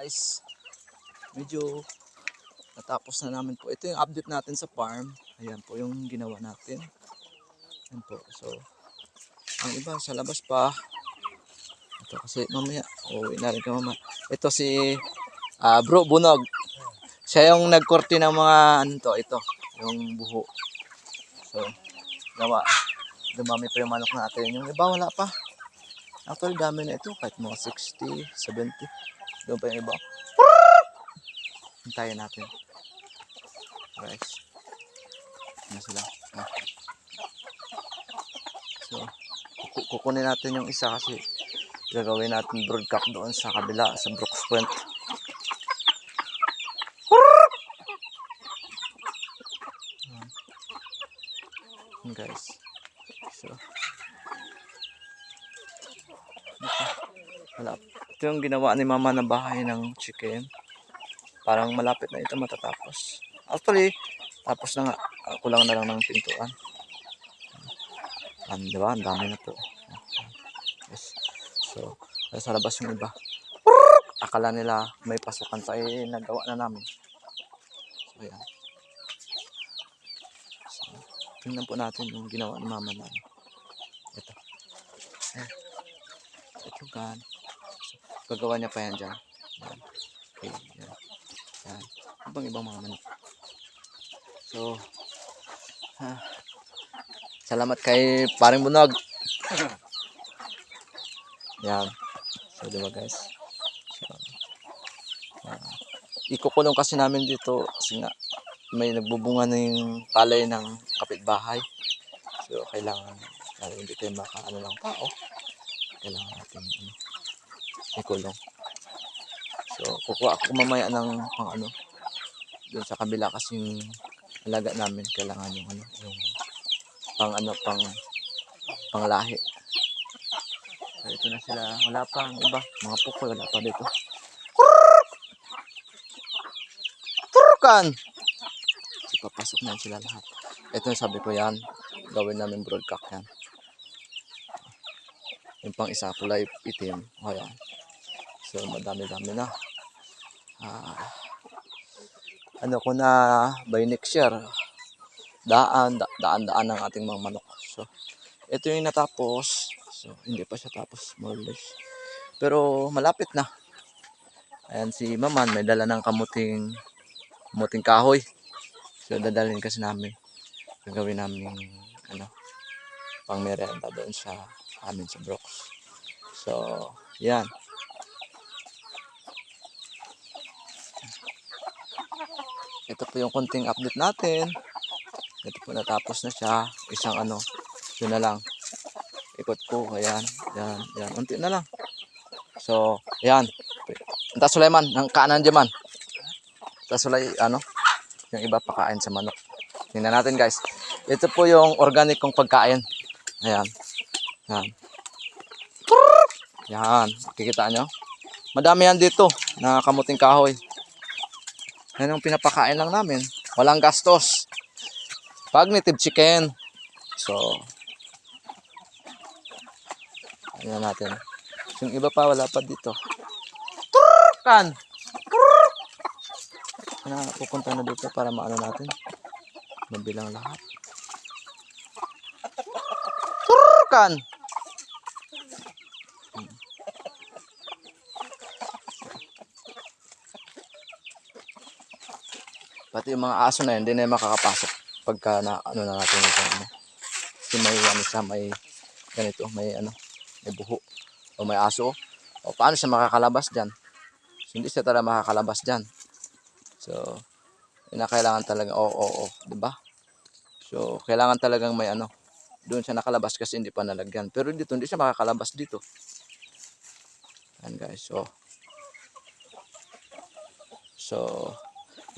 Guys, medyo natapos na namin po. Ito yung update natin sa farm. Ayan po yung ginawa natin. Ayan po. So, ang iba sa labas pa. Ito kasi mamaya, uuwi na rin ka mamaya. Ito si ah, Bro Bunog. Siya yung nagkorte ng mga ano to, ito, yung buho. So, gawa. Dumami pa yung manok natin. Yung iba wala pa. Actually, dami na ito. Kahit mga 60, 70. Doon pa yung iba. Hintayin natin. Guys. Ano sila? Ah. So, kuku- kukunin natin yung isa kasi gagawin natin broadcast doon sa kabila, sa Brooks Point. Guys. So, wala. Ito yung ginawa ni mama na bahay ng chicken. Parang malapit na ito matatapos. Actually, tapos na nga. Ako lang na lang ng pintuan. Ang, di ba? Ang dami na po. Yes. So, sa labas yung iba. Akala nila may pasukan pa eh, nagawa na namin. So, yan. So, tingnan po natin yung ginawa ni mama na. ano. Ito. Ayan. Ito gan. Gagawa niya pa yan dyan. Yan. Okay, yan. Yan. Ibang ibang mga manok. So, ha. Salamat kay paring bunog. Yan. So, di ba guys? So, ah, ikukulong kasi namin dito kasi nga may nagbubunga na yung palay ng kapitbahay. So, kailangan lalo hindi tayo maka ano lang tao. Kailangan natin ano, ikulong. So, kukuha ako mamaya ng pang ano doon sa kabila kasi yung alaga namin kailangan yung ano yung pang ano pang panglahi. So, ito na sila. Wala pa ang iba. Mga puko, wala pa dito. Turukan! So, papasok na sila lahat. Ito yung sabi ko yan. Gawin namin broadcast yan. Yung pang isa kulay itim. O yan. So, madami-dami na. Ah, ano ko na by next year, daan, da, daan-daan ng ating mga manok. So, ito yung natapos. So, hindi pa siya tapos, more or less. Pero, malapit na. Ayan si Maman, may dala ng kamuting, kamuting kahoy. So, dadalhin kasi namin. Gagawin namin, ano, pang merenda doon sa amin sa Brooks. So, yan. Ito po yung konting update natin. Ito po natapos na siya. Isang ano, yun na lang. Ikot ko, ayan, yan, yan. Unti na lang. So, yan. Anta Sulaiman, ng kanan dyan man. Anta Sulay, ano, yung iba pakain sa manok. Tingnan natin guys. Ito po yung organic kong pagkain. Ayan. Yan. Yan. Kikita nyo? Madami yan dito na kamuting kahoy. Yan ang pinapakain lang namin. Walang gastos. Pag chicken. So, ayan natin. Yung iba pa, wala pa dito. Turukan! Na, pupunta na dito para maano natin. Mabilang lahat. Turukan! Pati yung mga aso na yun, hindi na yun makakapasok pagka na ano na natin ito. Ano. Kasi may ano siya, may ganito, may ano, may buho. O may aso. O paano siya makakalabas dyan? So, hindi siya talaga makakalabas dyan. So, yun kailangan talaga, oo, oo, oo, ba? So, kailangan talagang may ano, doon siya nakalabas kasi hindi pa nalagyan. Pero dito, hindi siya makakalabas dito. Yan guys, so. So,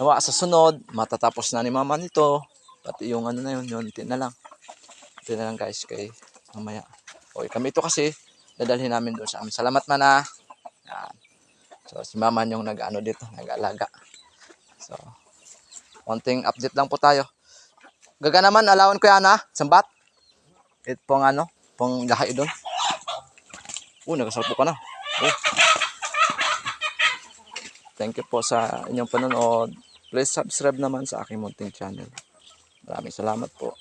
nawa sa sunod, matatapos na ni mama nito. Pati yung ano na yun, yun, tin na lang. Tin na lang guys, kay mamaya. Okay, kami ito kasi, dadalhin namin doon sa amin. Salamat man na. Yan. So, si mama yung nag-ano dito, nag-alaga. So, konting update lang po tayo. Gaga naman, alawan ko yan ha, sambat. Ito pong ano, pong lahay doon. Oh, nagasalpo ka na. Oh. thank you po sa inyong panonood. Please subscribe naman sa aking munting channel. Maraming salamat po.